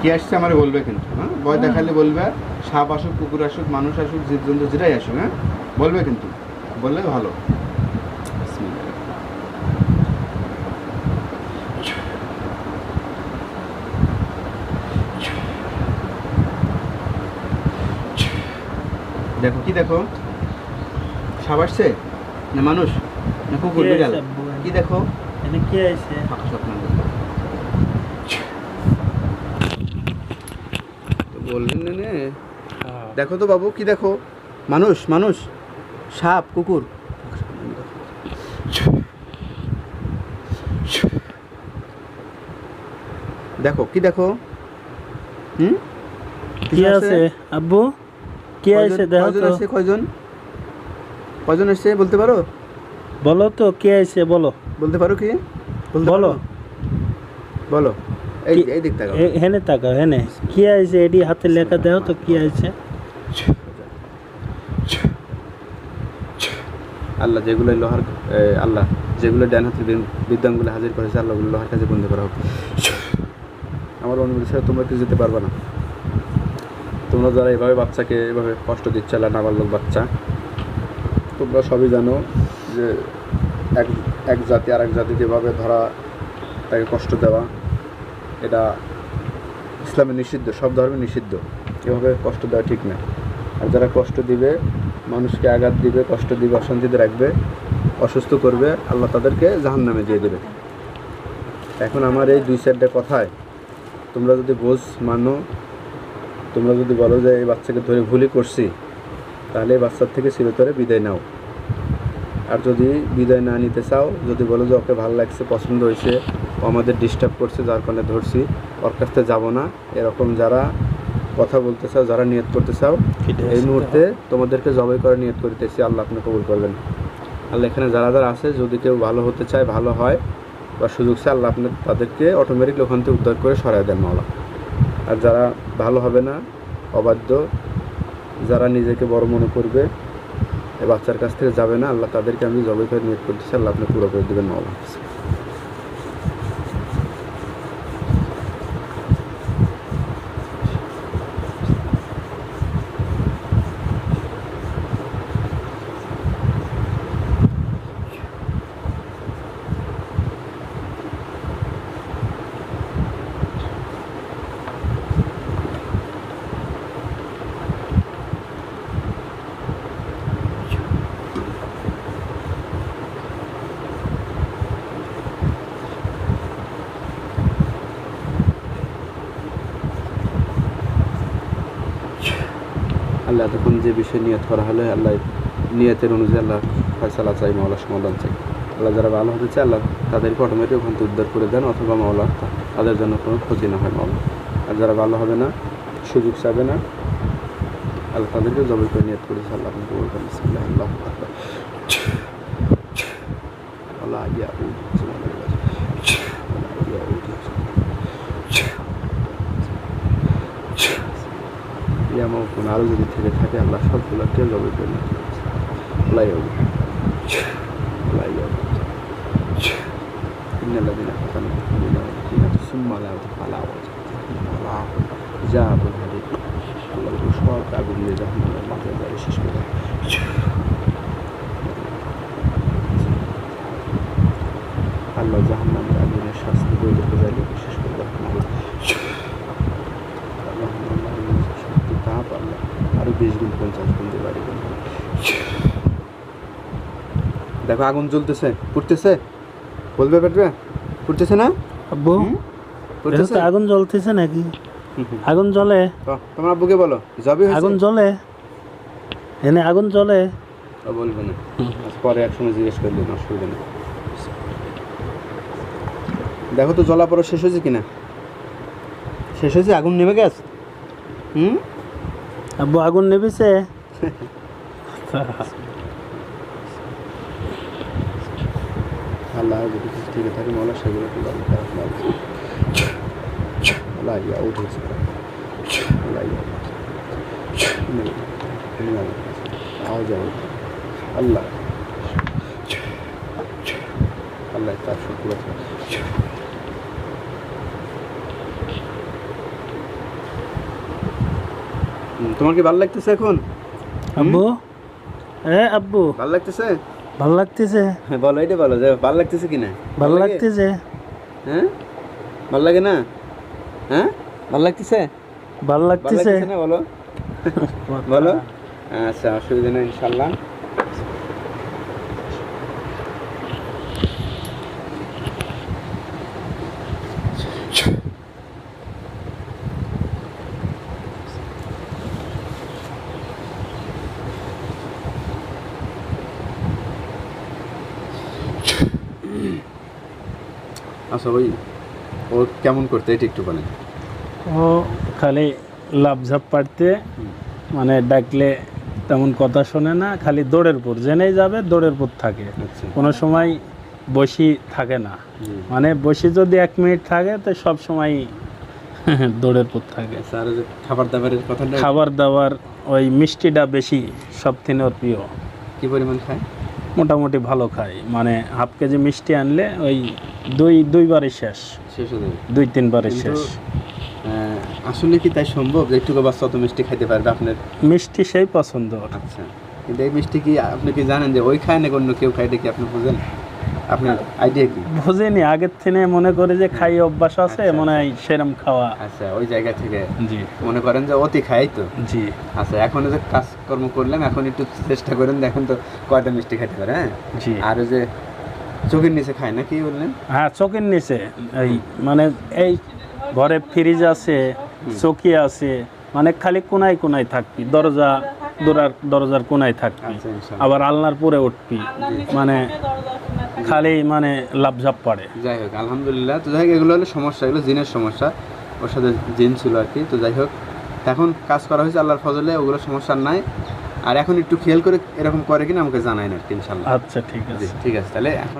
কি আসছে আমার বলবে কিন্তু হ্যাঁ? ভয় দেখালে বলবে সাপ আসুক কুকুর আসুক মানুষ আসুক জীবজন্তু যেটাই আসুক হ্যাঁ? বলবে কিন্তু বললে ভালো। দেখো কি দেখো? সাপ আসছে? না মানুষ? না কুকুর? কে বিড়াল? কি দেখো? কে আইছে? ফাঁকা স্বপ্ন দেখো। তো বললেন না নে। দেখো তো বাবু কি দেখো? মানুষ মানুষ। সাপ কুকুর। দেখো কি দেখো? হুম? কি আছে? আব্বু? কে কয়জন- দেখো কয়জন তো। আসছে? কয়জন? কয়জন আসছে বলতে পারো? বলো তো কে আইছে বলো। বলতে পারো কি? বলতে বলো। বলো। এই দিক তাকাও হেনে তাকাও হেনে। কি আইছে? এডি হাতে লেখা দেখো তো কি আইছে? আল্লাহ যেগুলো লোহার আল্লাহ যেগুলো ডান হাতের বিদ্যাঙ্গুলো হাজির করেছে আল্লাহগুলো লোহার কাছে বন্ধ করা হোক। আমার অনুমতি ছাড়া তোমরা কিছু যেতে পারবে না। তোমরা যারা এভাবে বাচ্চাকে এভাবে কষ্ট দিচ্ছে আল্লাহ নাবালক বাচ্চা তোমরা সবই জানো যে এক এক জাতি আর এক জাতিকে এভাবে ধরা তাকে কষ্ট দেওয়া এটা ইসলামে নিষিদ্ধ, সব ধর্মে নিষিদ্ধ। এভাবে কষ্ট দেওয়া ঠিক না। আর যারা কষ্ট দিবে, মানুষকে আঘাত দিবে, কষ্ট দিবে, অশান্তিতে রাখবে, অসুস্থ করবে, আল্লাহ তাদেরকে জাহান নামে দিয়ে দেবে। এখন আমার এই দুই চারটে কথায় তোমরা যদি বোঝ, মানো, তোমরা যদি বলো যে এই বাচ্চাকে ধরে ভুলই করছি, তাহলে এই বাচ্চার থেকে চিরতরে বিদায় নাও। আর যদি বিদায় না নিতে চাও, যদি বলো যে ওকে ভালো লাগছে, পছন্দ হয়েছে ও আমাদের ডিস্টার্ব করছে যার কারণে ধরছি ওর কাছ থেকে যাব না। এরকম যারা কথা বলতে চাও যারা নিয়ত করতে চাও এই মুহূর্তে তোমাদেরকে জবাই করে নিয়ত করিতেছি আল্লাহ আপনি কবুল করবেন। আল্লাহ এখানে যারা যারা আছে যদি কেউ ভালো হতে চায় ভালো হয় বা সুযোগ চায় আল্লাহ আপনি তাদেরকে অটোমেটিক ওখান থেকে উদ্ধার করে সরাই দেন মাওলা। আর যারা ভালো হবে না অবাধ্য যারা নিজেকে বড় মনে করবে এই বাচ্চার কাছ থেকে যাবে না আল্লাহ তাদেরকে আমি জবাই করে নিয়ত করতেছি আল্লাহ আপনি পুরো করে দেবেন মাওলা। আল্লাহ এতক্ষণ যে বিষয়ে নিয়ত করা হলে, আল্লাহ নিয়তের অনুযায়ী আল্লাহ ফয়সালা চাই, মাওলা সমাধান চাই। আল্লাহ যারা ভালো হতে চায়, আল্লাহ তাদেরকে অটোমেটিক ওখান থেকে উদ্ধার করে দেন, অথবা মাওলা তাদের জন্য কোনো ক্ষতি না হয় মাওলা। আর যারা ভালো হবে না, সুযোগ চাবে না, আল্লাহ তাদেরকে জবাই করে নিয়ত করেছে আল্লাহ আপনি কবুল করেন বিসমিল্লাহ, আল্লাহ ইয়া ইয়া আরও যদি আল্লাহ جل وجل الله يعوض الله يعوض إن الذين كفروا بالدين والدين ثم لا على عوض الله الله الله আল্লাহ আরও বিশ গুণ পঞ্চাশ গুণ দিয়ে বাড়ি দেখো আগুন জ্বলতেছে। পুড়তেছে বলবে পেটবে পুড়তেছে না? আব্বু? পুড়তেছে আগুন জ্বলতেছে নাকি। আগুন জ্বলে? তোমার আব্বুকে বলো হয়েছে? আগুন জ্বলে? এনে আগুন জ্বলে? বলবে না। আজ পরে একসময় জিজ্ঞেস করলে অসুবিধা নেই। দেখো তো জলা পড়া শেষ হয়েছে কিনা? শেষ হয়েছে? আগুন নেমে গেছে? হুম? আব্বু আগুন নেবেছে আল্লাহ যদি ঠিক থাকে মনে হয় সেগুলো আল্লাহ ইয়া ইয়া আওয়াজ আওয়াজ আল্লাহ আল্লাহ তার শুক্র আছে হুম, তোমার কি ভালো লাগতেছে এখন? আব্বু? হ্যাঁ আব্বু? ভালো লাগতেছে? ভালো লাগতেছে। হ্যাঁ বলো এটা বলো যে ভালো লাগতেছে কি না? ভালো লাগতেছে। হ্যাঁ? ভালো লাগে না? হ্যাঁ? ভালো লাগতেছে। ভালো লাগতেছে না বলো? বলো? আচ্ছা অসুবিধা নেই ইনশাল্লাহ। আচ্ছা ওই ও কেমন করতে এটা একটু বলেন। ও খালি লাভ ঝাপ পাড়তে মানে ডাকলে তেমন কথা শোনে না খালি দৌড়ের পর জেনেই যাবে দৌড়ের পর থাকে। আচ্ছা। কোনো সময় বসি থাকে না। মানে বসি যদি এক মিনিট থাকে তো সব সময় দৌড়ের পর থাকে। আচ্ছা খাবার দাবারের কথা খাবার দাবার ওই মিষ্টিটা বেশি সব থেকে ওর প্রিয়। কি পরিমাণ খায়? মোটামুটি ভালো খায়। মানে হাফ কেজি মিষ্টি আনলে ওই দুই দুইবারই শেষ। শেষ দুই তিনবারই শেষ। আসলে কি তাই সম্ভব যে একটু বাচ্চা অত মিষ্টি খাইতে পারবে আপনার? মিষ্টি সেই পছন্দ আচ্ছা। কিন্তু এই মিষ্টি কি আপনি কি জানেন যে ওই খায় না অন্য কেউ খায়? কি আপনি বুঝেন? আপনার আইডিয়া কি? বুঝিনি। আগের থেকে মনে করে যে খাই অভ্যাস আছে আচ্ছা, মনে হয় সেরম খাওয়া। আচ্ছা ওই জায়গা থেকে জি। মনে করেন যে অতি খাই তো? জি। আচ্ছা এখন যে কাজকর্ম করলাম এখন একটু চেষ্টা করেন দেখেন তো কয়টা মিষ্টি খাইতে পারে হ্যাঁ? জি। আর যে চোখের নিচে খায় না কি বললেন? হ্যাঁ চোখের নিচে। এই মানে এই ঘরে ফ্রিজ আছে চকি আছে মানে খালি কোনায় কোনায় থাকবি দরজা দোরার দরজার কোনায় থাকবি আচ্ছা আবার আলনার পরে উঠবি মানে খালি মানে লাভঝাপ পড়ে। যাই হোক আলহামদুলিল্লাহ। তো যাই হোক এগুলো হলো সমস্যা এগুলো জিনের সমস্যা। ওর সাথে জিন ছিল আর কি। তো যাই হোক এখন কাজ করা হয়েছে আল্লাহর ফজলে ওগুলো সমস্যা নাই। আর এখন একটু খেয়াল করে এরকম করে কিনা আমাকে জানায় না ইনশাল্লাহ। আচ্ছা ঠিক আছে। ঠিক আছে তাহলে এখন